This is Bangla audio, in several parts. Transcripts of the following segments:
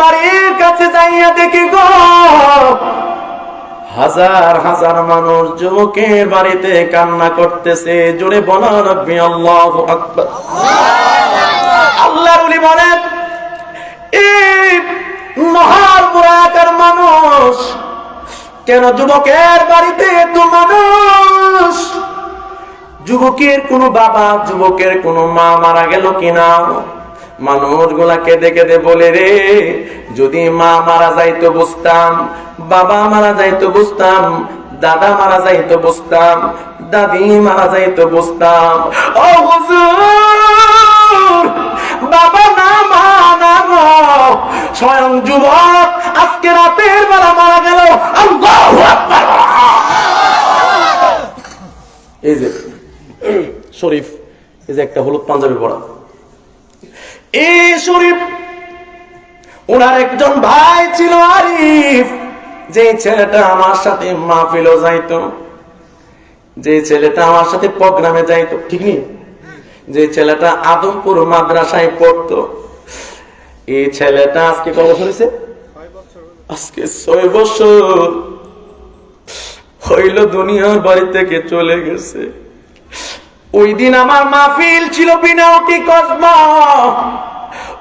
বাড়ির কাছে যাইয়া দেখি গো। হাজার হাজার মানুষ যুবকের বাড়িতে কান্না করতেছে। জোরে বলা রব্বি আল্লাহু আল্লাহ বলি বলেন, এই মহার মানুষ কেন যুবকের বাড়িতে এত মানুষ? যুবকের কোনো বাবা, যুবকের কোনো মা মারা গেল কিনা? মানুষগুলা কেঁদে কেঁদে বলে রে, যদি মা মারা যাইতো বুঝতাম, বাবা মারা যাইতো বুঝতাম, দাদা মারা যাইতো বুঝতাম, দাদি মারা যাইতো বুঝতাম। ও বাবা না মা না স্বয়ং যুবক আজকে রাতের বেলা মারা গেল। এই যে, শরীফ, এই যে একটা হলুদ পাঞ্জাবি পরা। এই শরীফ, ওনার একজন ভাই ছিল আরিফ। যে ছেলেটা আমার সাথে মাহফিলও যাইতো, যে ছেলেটা আমার সাথে প্রোগ্রামে যাইতো, ঠিক নেই? যে ছেলেটা আদমপুর মাদ্রাসায় পড়তো এই ছেলেটা আজকে কত বছর হয়েছে? আজকে ছয় বছর। হইল দুনিয়ার বাড়ি থেকে চলে গেছে। ওই দিন আমার মাহফিল ছিল বিনাউটি কসমা।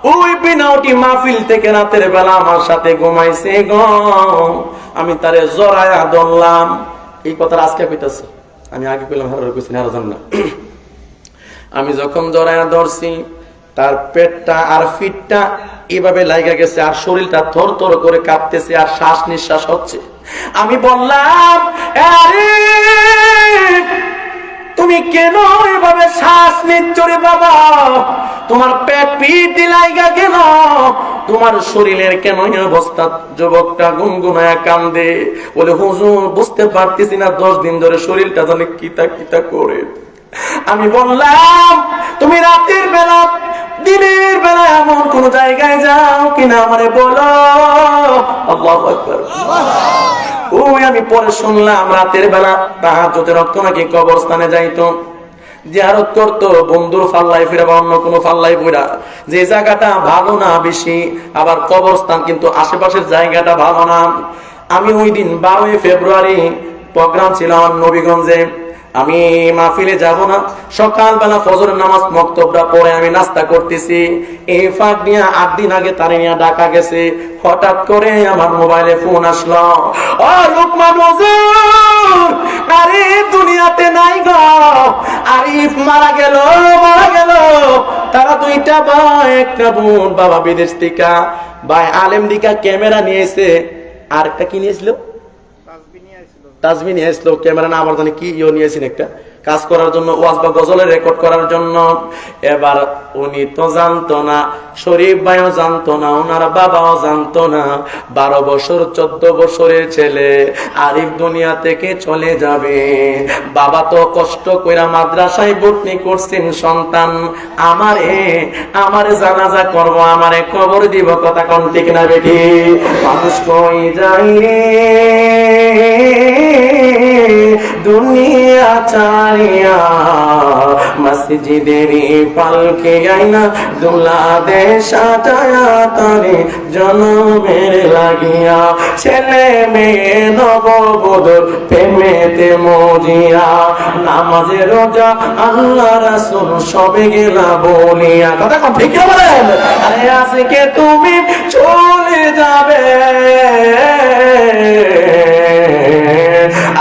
ওই বিনাউটি মাহফিল থেকে রাতের বেলা আমার সাথে ঘুমাইছে গ। আমি তারে জরায়া ধরলাম। এই কথা আজকে কইতাছে। আমি আগে কইলাম, হারার কইছি না আমি যখন জরায়া ধরছি, তার পেটটা আর ফিটটা এভাবে লাগা গেছে, আর শরীরটা থর থর করে কাঁপতেছে, আর শ্বাস নিঃশ্বাস হচ্ছে। আমি বললাম তুমি কেন এভাবে শ্বাস নিচ্ছ রে বাবা? তোমার পেট পিট লাইগা কেন? তোমার শরীরের কেন অবস্থা? যুবকটা গুনগুনায় কান্দে। বলে, হুজুর, বুঝতে পারতেছি না, দশ দিন ধরে শরীরটা জানে কিতা কিতা করে? আমি বললাম, তুমি রাতের বেলা, দিনের বেলা এমন কোন জায়গায় যাও কিনা আমারে বলো। আল্লাহু ওই আমি পরে শুনলাম রাতের বেলা তাহাজ্জুদের রক্ত নাকি কবরস্থানে যাইতো। জিয়ারত করতো, বন্ধুর ফাল্লাই ফিরে বা অন্য কোনো ফাল্লাই ফিরা। যে জায়গাটা ভালো না বেশি, আবার কবরস্থান কিন্তু আশেপাশের জায়গাটা ভালো না। আমি ওই দিন বারোই ফেব্রুয়ারি, প্রোগ্রাম ছিলাম আমার নবীগঞ্জে। আমি মাহফিলে যাব না। সকালবেলা ফজরের নামাজ মক্তবটা পরে আমি নাস্তা করতেছি। এই ফাঁক নিয়ে আট দিন আগে তারে নিয়ে ডাকা গেছে। হঠাৎ করে আমার মোবাইলে ফোন আসলো। ও লোকমান আরে দুনিয়াতে নাই গো। আরিফ মারা গেল মারা গেল। তারা দুইটা ভাই, একটা বোন, বাবা বিদেশ থেকে। ভাই আলেম দিকা ক্যামেরা নিয়েছে আর একটা কি নিয়েছিল তাজমিন এসলো ক্যামেরা না আমার কি ইয়ে নিয়েছেন একটা? কাজ করার জন্য, ওয়াজ বা গজলের রেকর্ড করার জন্য। এবার উনি তো জানতো না, শরীফ ভাইও জানতো না, ওনার বাবাও জানতো না। বারো বছর, চোদ্দ বছরের ছেলে, আরিফ দুনিয়া থেকে চলে যাবে। বাবা তো কষ্ট কইরা মাদ্রাসায় ভর্তি করছেন, সন্তান। আমারে আমারে জানাজা করব, আমারে খবর দিব, কথা কোন ঠিক না বেটি? মানুষ কই যাই রে? চারিয়া মসজিদের পালকে আইনা দুলা দে সাজায়া তারে জনমের লাগিয়া। ছেলে মেয়ে নববধূর প্রেমেতে মজিয়া নামাজে রোজা আল্লাহ রাসূল সবে গেলা বলিয়া। কথা ঠিক আরে আজকে তুমি চলে যাবে।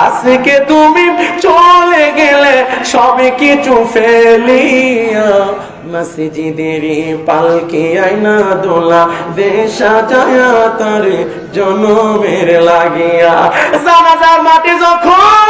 আজকে তুমি চলে গেলে সবে কিছু ফেলিয়া মসজিদের পালকি আইনা দোলা দেশা যায় তারে জনমের লাগিয়া। জানাজার মাটি যখন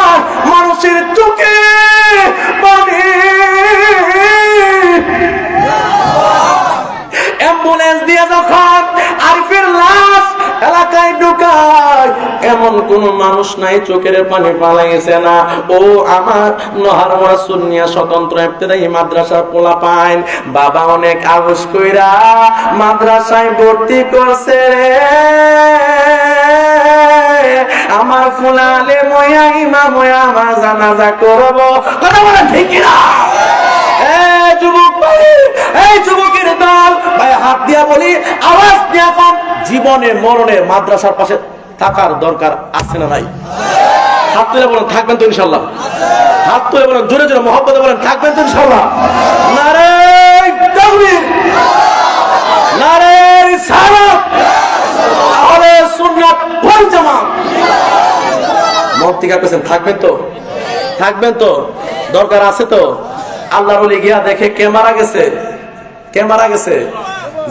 যখন আরিফের লাশ এলাকায় ঢুকায়, এমন কোন মানুষ নাই চোখের পানি পালাইছে না। ও আমার নহর মোড়া সুন্নিয়া স্বতন্ত্র ইফতেদায়ী মাদ্রাসার পোলা পাইন বাবা অনেক আবস কইরা মাদ্রাসায় ভর্তি করছে আমার ফুলালে ময়া ইমা ময়া আমার জানাজা করব। কথা বলে ঠিক না যুবক এই যুবকের দল, ভাই, হাত দিয়া বলি, আওয়াজ দিয়া কম, জীবনে মরণে মাদ্রাসার পাশে থাকার দরকার আছে না নাই? হাত তুলে বলেন, থাকবেন তো ইনশাল্লাহ হাত তুলে বলেন, জোরে জোরে মহব্বতে বলেন, থাকবেন তো ইনশাল্লাহ নারে তাকবীর নারে রিসালাত আহলে সুন্নাত ওয়াল জামাত মর্তিকা পেছেন থাকবেন তো? থাকবেন তো? দরকার আছে তো? আল্লাহর গিয়া দেখে কে মারা গেছে? কে মারা গেছে?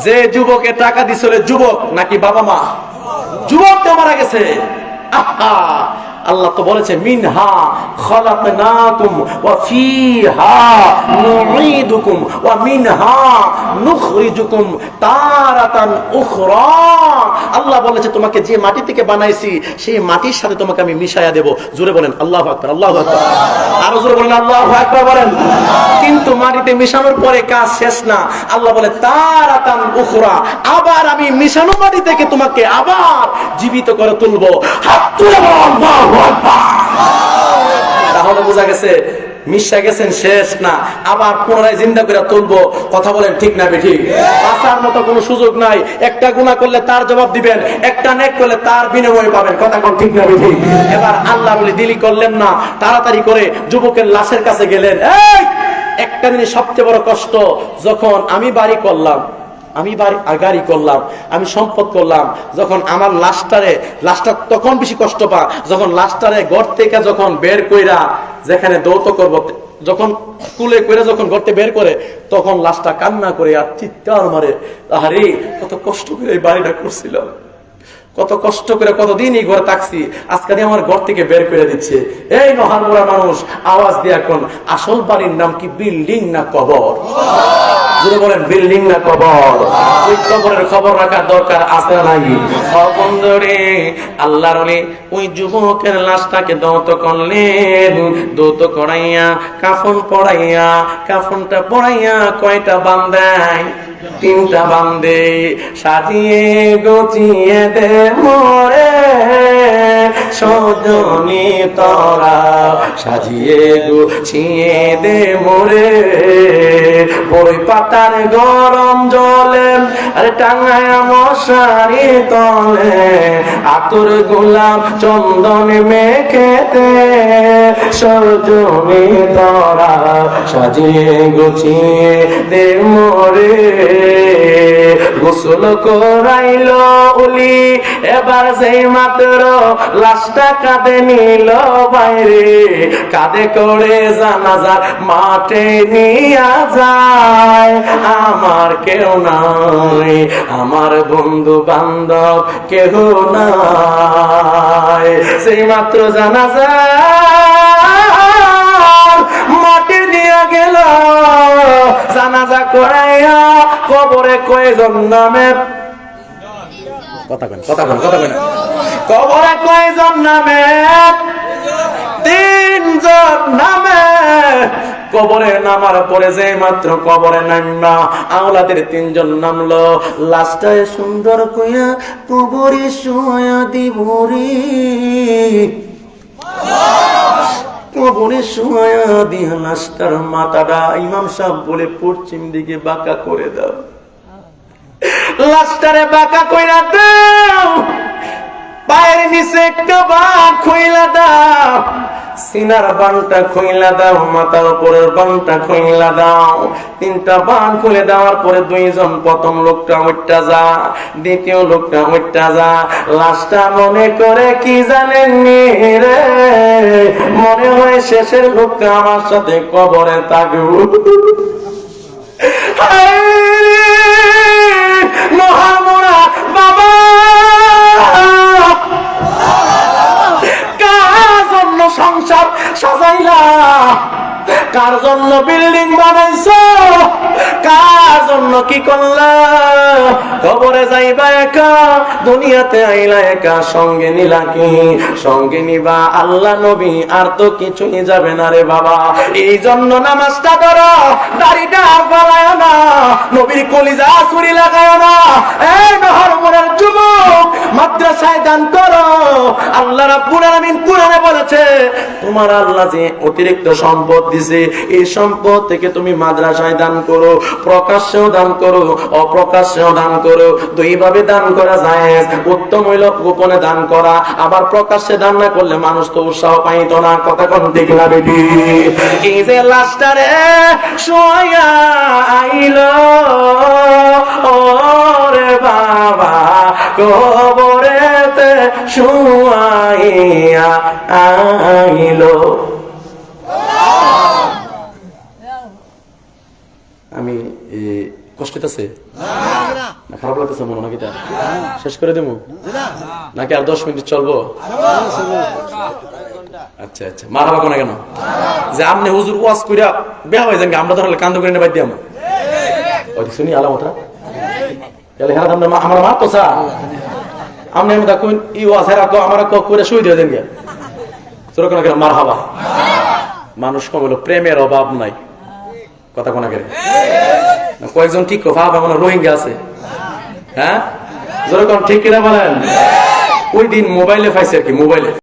যে যুবকে টাকা দিছিল যুবক নাকি বাবা মা? যুবক কে মারা গেছে। আল্লাহ তো বলেছে, মিনহা মিনহা নুখরিজুকুম তারাতান উখরা। আল্লাহ বলেছে, তোমাকে যে মাটি থেকে বানাইছি, সেই মাটির সাথে তোমাকে আমি মিশায়া দেব। জোরে বলেন, আল্লাহু আকবার আল্লাহু আকবার। আরও জোরে বলেন, আল্লাহু আকবার, বলেন। কিন্তু মাটিতে মিশানোর পরে কাজ শেষ না। আল্লাহ বলে, তারাতান উখরা, আবার আমি মিশানো মাটি থেকে তোমাকে আবার জীবিত করে তুলবো। হাত তুলে বলো। তাহলে বোঝা গেছে মিশা গেছেন শেষ না। আবার পুনরায় জিন্দা করে তুলবো কথা বলেন ঠিক না বেঠিক? বাঁচার মতো কোনো সুযোগ নাই। একটা গুণা করলে তার জবাব দিবেন একটা নেক করলে তার বিনিময় পাবেন কথা কোন ঠিক না বেঠিক? এবার আল্লাহ বলে দিলি করলেন না তাড়াতাড়ি করে যুবকের লাশের কাছে গেলেন। এই একটা জিনিস সবচেয়ে বড় কষ্ট যখন আমি বাড়ি করলাম আমি গাড়ি করলাম, আমি সম্পদ করলাম, যখন আমার লাশটারে লাশটা তখন বেশি কষ্ট পা যখন লাশটারে ঘর থেকে যখন বের কইরা যেখানে দৌত করব যখন কুলে কইরা যখন ঘরতে বের করে, তখন লাশটা কান্না করে আর চিৎকার মারে। আরে কত কষ্ট করে এই বাড়িটা করছিলাম। কত কষ্ট করে কতদিন এই ঘরে থাকছি, আজকে দিয়ে আমার ঘর থেকে বের করে দিচ্ছে। এই মহানমোড়া মানুষ, আওয়াজ দিয়ে এখন, আসল বাড়ির নাম কি বিল্ডিং না কবর? যদি বলেন, বিল্ডিং না কবর? ওই কবরের খবর রাখার দরকার আছে নাই? অবন্দরে আল্লাহর ওলি ওই যুবকের লাশটাকে দৌত করলেন। দৌত করাইয়া, কাফন পড়াইয়া কাফনটা পড়াইয়া কয়টা বান্দায় তিনটা বান্দে। সাজিয়ে গচিয়ে দে মোরে সজনী তরা সাজিয়ে গুছিয়ে দে মোরে। বই পাতার গরম জলে, আরে টাঙ্গায় মশারি তলে, আতর গোলাপ চন্দন মেখেতে। সজনী তরা সাজিয়ে গুছিয়ে দে মোরে। গোসল করাইল উলি, এবার যেই মাত্র লাশটা কাঁদে নিল বাইরে। কাঁদে করে জানাজার মাঠে নিয়া যায়। আমার কেউ নাই, আমার বন্ধু বান্ধব কেউ নাই। সেই মাত্র জানাজা মাটি দিয়া গেল। জানাজা করাইয়া কবরে কয়জন নামে কবরে নামে? তিনজন নামে। কবরে নামার পরে যে মাত্র কবরে নামা আওলাদের তিনজন নামলো। লাস্টায় সুন্দর কইয়া কবরে শোয়া দিবরি কবরে মাথাটা ইমাম সাহেব বলে পশ্চিম দিকে বাঁকা করে দাও। লাস্টারে বাঁকা কইরা দাও। পায়ের নিচে একটা বাঁক খুইলা দাও। সিনার বানটা খুইলা দাও, মাথার উপরের বানটা খুইলা দাও। তিনটা বান খুলে দেওয়ার পরে দুইজন প্রথম লোকটা উঠটা যা, দ্বিতীয় লোকটা উঠটা যা। লাশটা মনে করে কি জানেন রে? মনে হয় শেষের লোকটা আমার সাথে কবরে থাকব মহামরা কার জন্য বিল্ডিং বানাইছো? জন্য কি করলা? যাইবা একা, দুনিয়াতে আইলা একা, সঙ্গে নিলা কি? সঙ্গে নিবা আল্লাহ নবী, আর তো কিছুই যাবে না রে বাবা। এই জন্য নামাজটা ধরো, দাড়িটা আর না, নবীর কলিজা ছুরি লাগায় না। এই নহর মনের যুবক, মাদ্রাসায় দান করো। আল্লাহ রাব্বুল আলামিন কোরআনে বলেছে, তোমার আল্লাহ যে অতিরিক্ত সম্পদ দিছে, এই সম্পদ থেকে তুমি মাদ্রাসায় দান করো। প্রকাশ্যেও দান করো, অপ্রকাশ্যেও দান করো। দুই ভাবে দান করা যায় উত্তম হইল গোপনে দান করা। আবার প্রকাশ্যে দান না করলে মানুষ তো উৎসাহ পাইতো না। কথা কোন দিক না এই যে লাস্টারে সোয়া আইলো, ওরে বাবা, কবরেতে শুয়াইয়া আইলো আমি এ, কষ্ট হইতাছে? না খারাপ লাগতেছে মনে নাকি শেষ করে দেবো নাকি আর দশ মিনিট চলবো? আচ্ছা আচ্ছা। মার হবা কোনা কেন? যে আপনি হুজুর ওয়াজ কইরা বেহা হয়ে যান আমরা ধরলে কান্দ করে নেবাই দিয়াম। ওই শুনি আলামতরা? তাহলে হেরা আমরা আমার মা তো চা আপনি আমি দেখুন ই ওয়াজ হেরা কো আমার কো করে শুই দিয়ে দেন গে তোর কোনা কেন? মার হাবা। মানুষ কম হলো প্রেমের অভাব নাই। কথা কোনা করে না, কয়েকজন ঠিক ভাব এমন রোহিঙ্গা আছে। হ্যাঁ? যেরকম ঠিক কিনা বলেন? ওই দিন মোবাইলে পাইছে আর কি, মোবাইলে।